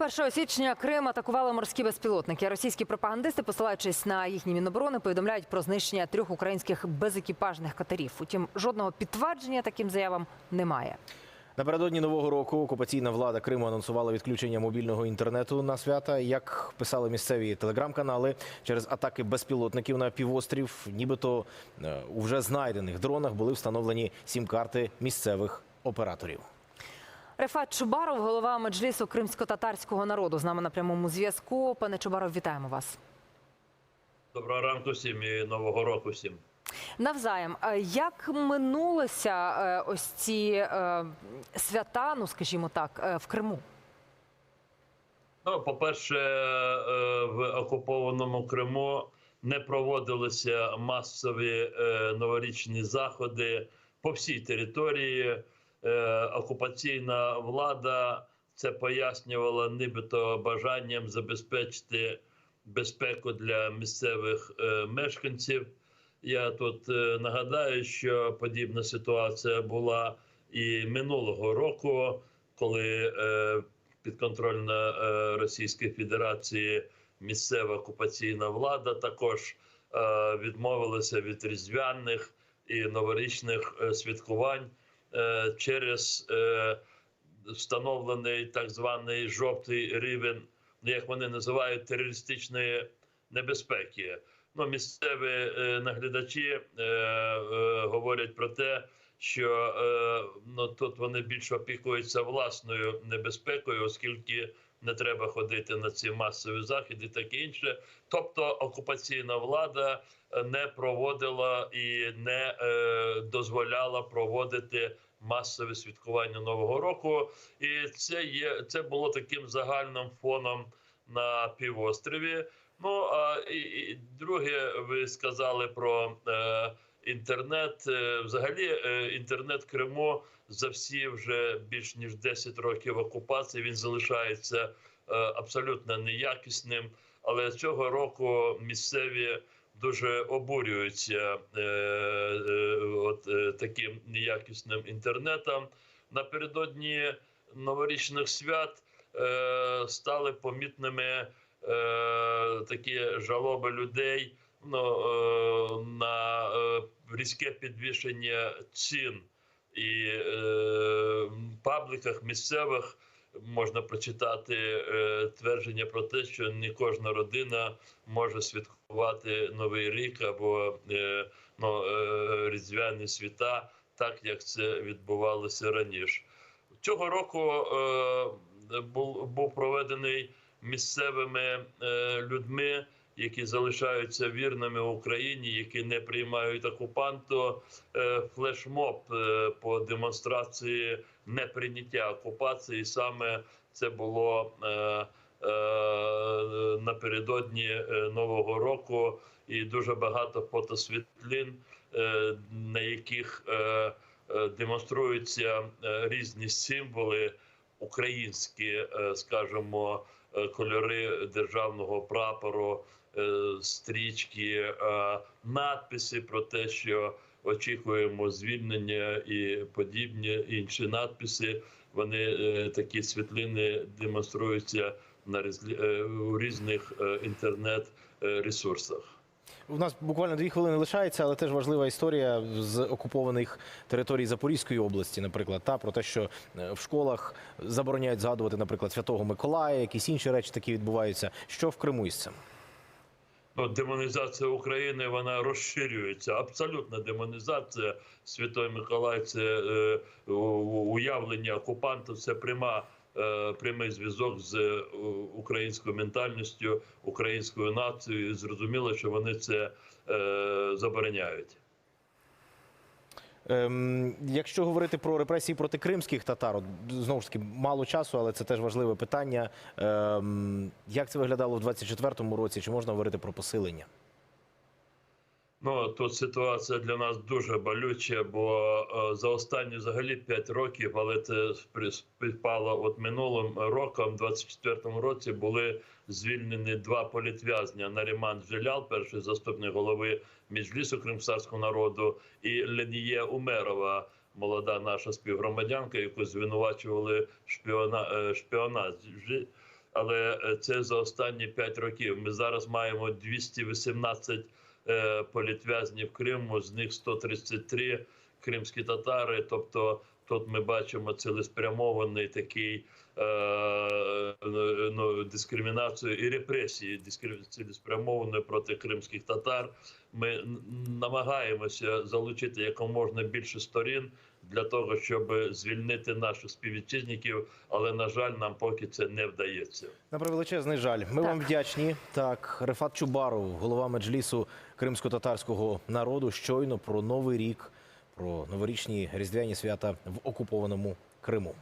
1 січня Крим атакували морські безпілотники. Російські пропагандисти, посилаючись на їхні міноборони, повідомляють про знищення трьох українських безекіпажних катерів. Утім, жодного підтвердження таким заявам немає. Напередодні нового року окупаційна влада Криму анонсувала відключення мобільного інтернету на свята. Як писали місцеві телеграм-канали, через атаки безпілотників на півострів, нібито е, у вже знайдених дронах були встановлені сім-карти місцевих операторів. Рефат Чубаров, голова меджлісу кримсько-татарського народу, з нами на прямому зв'язку. Пане Чубаров, вітаємо вас. Доброго ранку всім і нового року всім. Навзаєм, е, як минулися е, ось ці е, свята, ну скажімо так, в Криму? Ну, по-перше, в окупованому Криму не проводилися масові новорічні заходи по всій території. Е, Окупаційна влада це пояснювала нібито бажанням забезпечити безпеку для місцевих е, мешканців. Я тут е, нагадаю, що подібна ситуація була і минулого року, коли підконтрольна Російської Федерації місцева окупаційна влада також відмовилася від різдвяних і новорічних святкувань через е, встановлений так званий жовтий рівень, ну, як вони називають, терористичної небезпеки. Ну, місцеві е, наглядачі е, е, говорять про те, що е, ну тут вони більше опікуються власною небезпекою, оскільки не треба ходити на ці масові заходи, і таке інше. Тобто окупаційна влада е, не проводила і не е, дозволяла проводити масове святкування нового року, і це є це було таким загальним фоном на півострові. Ну а і, і друге, ви сказали про е, інтернет. Е, взагалі, е, інтернет Криму за всі вже більш ніж 10 років окупації. Він залишається е, абсолютно неякісним. Але цього року місцеві дуже обурюються от таким неякісним інтернетом. Напередодні новорічних свят стали помітними такі жалоби людей ну, е, на е, різке підвищення цін і е, пабліках місцевих можна прочитати твердження про те, що не кожна родина може святкувати новий рік або е, ну, різдвяні свята, так як це відбувалося раніше. Цього року е, був, був проведений місцевими е, людьми, які залишаються вірними Україні, які не приймають окупанту. Е, флешмоб е, по демонстрації неприйняття окупації. Саме це було е, напередодні нового року, і дуже багато фотосвітлин, на яких демонструються різні символи українські, скажімо, кольори державного прапору, стрічки, е, надписи про те, що очікуємо звільнення і подібні інші надписи. Вони е, такі світлини демонструються на е, у різних е, інтернет-ресурсах. У нас буквально дві хвилини лишається, але теж важлива історія з окупованих територій Запорізької області, наприклад, та про те, що е, в школах забороняють згадувати, наприклад, Святого Миколая, якісь інші речі такі відбуваються. Що в Криму із цим? Ну, демонізація України вона розширюється. Абсолютна демонізація. Святой Миколай це е, уявлення окупанта, Це пряма. е, Прямий зв'язок з е, українською ментальністю, українською нацією. І Зрозуміло, що вони це е, забороняють. Ем, якщо говорити про репресії проти кримських татар, от, знову ж таки мало часу, але це теж важливе питання. Ем, як це виглядало в 24-му році? Чи можна говорити про посилення? Ну тут ситуація для нас дуже болюча, бо е, за останні взагалі 5 років, але це співпало от минулим роком, 24-му році, були звільнені два політв'язня Наріман Джилял, перший заступник голови Міжлісу кримсарського народу, і Леніє Умерова, молода наша співгромадянка, яку звинувачували шпіона е, шпіонажі. але е, це за останні 5 років. Ми зараз маємо 218 е, політв'язнів Криму, з них 133 кримські татари. Тобто тут ми бачимо цілеспрямований такий е, ну, дискримінацію і репресії цілеспрямованої проти кримських татар. Ми намагаємося залучити якомога більше сторін для того, щоб звільнити наших співвітчизників, але на жаль, нам поки це не вдається. На превеличезний жаль. Ми вам вдячні. Так, Рефат Чубаров, голова меджлісу кримсько-татарського народу, щойно про новий рік, про новорічні різдвяні свята в окупованому Криму.